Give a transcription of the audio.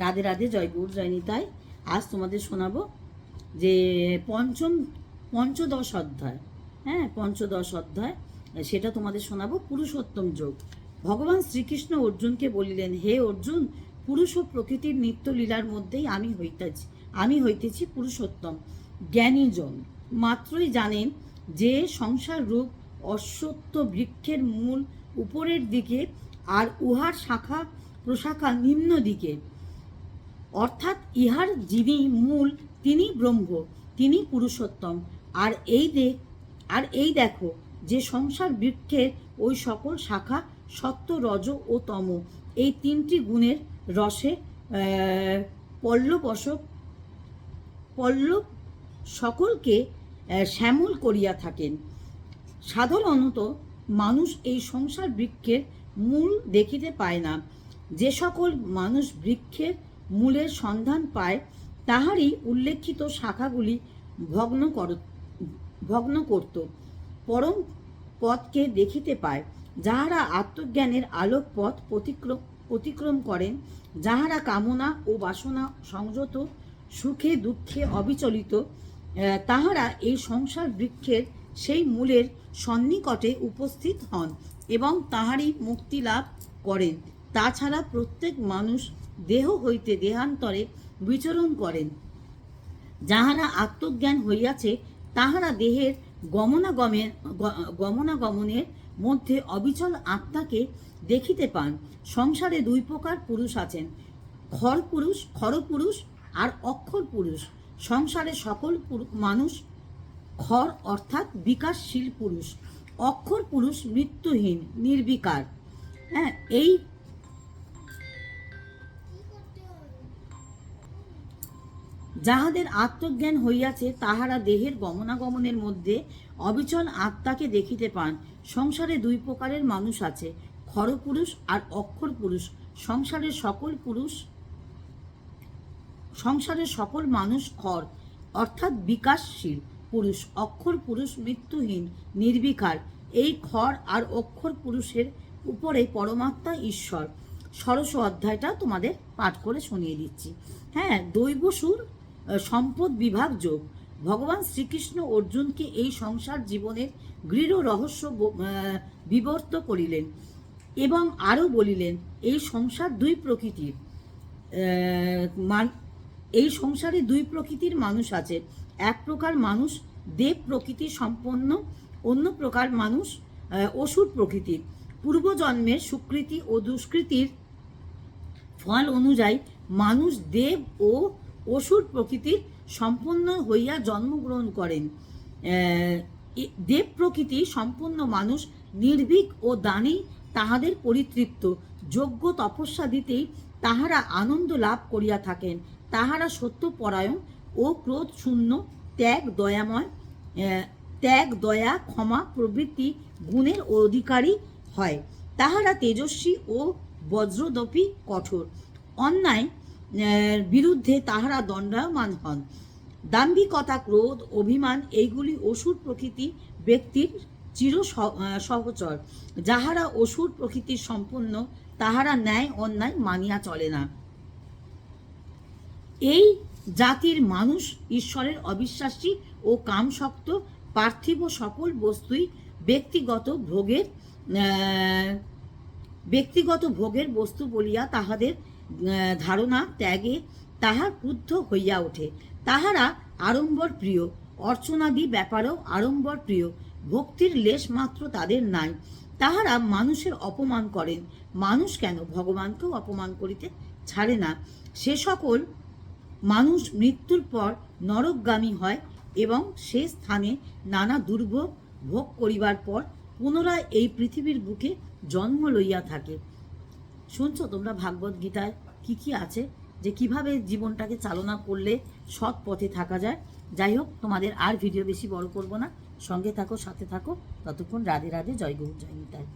রাধে রাধে, জয় গৌর, জয় নিতাই। আজ তোমাদের শোনাবো যে পঞ্চম, পঞ্চদশ অধ্যায়। হ্যাঁ পঞ্চদশ অধ্যায়, সেটা তোমাদের শোনাবো, পুরুষোত্তম যোগ। ভগবান শ্রীকৃষ্ণ অর্জুনকে বলিলেন, হে অর্জুন, পুরুষ ও প্রকৃতির নিত্য লীলার মধ্যেই আমি হইতেছি আমি হইতেছি পুরুষোত্তম, জ্ঞানীজন। মাত্রই জানেন যে সংসার রূপ অশ্বত্থ বৃক্ষের মূল উপরের দিকে আর উহার শাখা প্রশাখা নিম্ন দিকে। অর্থাৎ ইহার যিনি মূল তিনি ব্রহ্ম তিনি পুরুষোত্তম। আর এই দে আর এই দেখো যে সংসার বৃক্ষের ওই সকল শাখা সত্য রজ ও তম এই তিনটি গুণের রসে আহ, পল্লবশক পল্লব সকলকে শ্যামল করিয়া থাকেন। সাধারণত মানুষ এই সংসার বৃক্ষের মূল দেখিতে পায় না। যে সকল মানুষ বৃক্ষের মূলের সন্ধান পায়, তাহারই উল্লেখিত শাখাগুলি ভগ্ন কর, ভগ্ন করত। পরম পথকে দেখিতে পায়, যাহারা আত্মজ্ঞানের আলোক পথ প্রতিক্রম অতিক্রম করেন, যাহারা কামনা ও বাসনা সংযত, সুখে দুঃখে অবিচলিত তাহারা এই সংসার বৃক্ষের সেই মূলের সন্নিকটে উপস্থিত হন এবং তাহারই মুক্তি লাভ করেন। তাছাড়া প্রত্যেক মানুষ দেহ হইতে দেহান্তরে বিচরণ করেন। যাহারা আত্মজ্ঞান হইয়াছে, তাহারা দেহের গমনাগমের গমনাগমনের মধ্যে অবিচল আত্মাকে দেখিতে পান। সংসারে দুই প্রকার পুরুষ আছেন খর পুরুষ খর পুরুষ আর অক্ষর পুরুষ। সংসারে সকল মানুষ খর অর্থাৎ বিকাশশীল পুরুষ। অক্ষর পুরুষ মৃত্যুহীন, নির্বিকার। হ্যাঁ এই যাহাদের আত্মজ্ঞান হইয়াছে, তাহারা দেহের গমনাগমনের মধ্যে অবিচল আত্মাকে দেখিতে পান। সংসারে দুই প্রকারের মানুষ আছে খর পুরুষ আর অক্ষর পুরুষ সংসারের সকল পুরুষ, সংসারের সকল মানুষ খর অর্থাৎ বিকাশশীল। পুরুষ অক্ষর পুরুষ মৃত্যুহীন, নির্বিকার। এই খর আর অক্ষর পুরুষের উপরে পরমাত্মা ঈশ্বর। ষোড়শ অধ্যায়টা তোমাদের পাঠ করে শুনিয়ে দিচ্ছি। হ্যাঁ দৈবসুর সম্পদ বিভাগ যোগ। ভগবান শ্রীকৃষ্ণ অর্জুনকে এই সংসার জীবনের গৃঢ় রহস্য বিবর্ত করিলেন এবং আরও বলিলেন, এই সংসার দুই প্রকৃতির এই সংসারে দুই প্রকৃতির মানুষ আছে। এক প্রকার মানুষ দেব প্রকৃতি সম্পন্ন, অন্য প্রকার মানুষ অসুর প্রকৃতির পূর্বজন্মের সুকৃতি ও দুষ্কৃতির ফল অনুযায়ী মানুষ দেব ও অসুর প্রকৃতির সম্পূর্ণ হইয়া জন্মগ্রহণ করেন। দেব প্রকৃতি সম্পূর্ণ মানুষ, নির্ভীক ও দানেই তাহাদের পরিতৃপ্ত। যোগ্য তপস্যা দিতেই তাহারা আনন্দ লাভ করিয়া থাকেন। তাহারা সত্যপরায়ণ ও ক্রোধ শূন্য ত্যাগ দয়াময় ত্যাগ দয়া, ক্ষমা প্রভৃতি গুণের অধিকারী হয়। তাহারা তেজস্বী ও বজ্রদপী কঠোর। অন্যায় বিরুদ্ধে তাহারা দণ্ডায়মান হন। দাম্ভিকতা, ক্রোধ, অভিমান, এইগুলি অসুর প্রকৃতি ব্যক্তির চির সহচর। যাহারা অসুর প্রকৃতির সম্পন্ন তাহারা ন্যায় অন্যায় মানিয়া চলে না। এই জাতির মানুষ ঈশ্বরের অবিশ্বাসী ও কামশক্ত, পার্থিব সকল বস্তুই ব্যক্তিগত ভোগের ব্যক্তিগত ভোগের বস্তু বলিয়া তাহাদের ধারণা ত্যাগে তাহার ক্রুদ্ধ হইয়া ওঠে। তাহারা আড়ম্বর প্রিয়, অর্চনাদি ব্যাপারেও আড়ম্বর প্রিয়, ভক্তির লেশ মাত্র তাদের নাই। তাহারা মানুষের অপমান করেন। মানুষ কেন ভগবানকেও অপমান করিতে ছাড়ে না? সে সকল মানুষ মৃত্যুর পর নরকগামী হয় এবং সে স্থানে নানা দুর্ভোগ ভোগ করিবার পর পুনরায় এই পৃথিবীর বুকে জন্ম লইয়া থাকে। শুনছো তোমরা ভাগবত গীতায় কি কি আছে যে কীভাবে জীবনটাকে চালনা করলে সৎ পথে থাকা যায়? যাই হোক, তোমাদের আর ভিডিও বেশি বড় করব না। সঙ্গে থাকো, সাথে থাকো। ততক্ষণ রাধে রাধে, জয় গৌর, জয় নিতাই।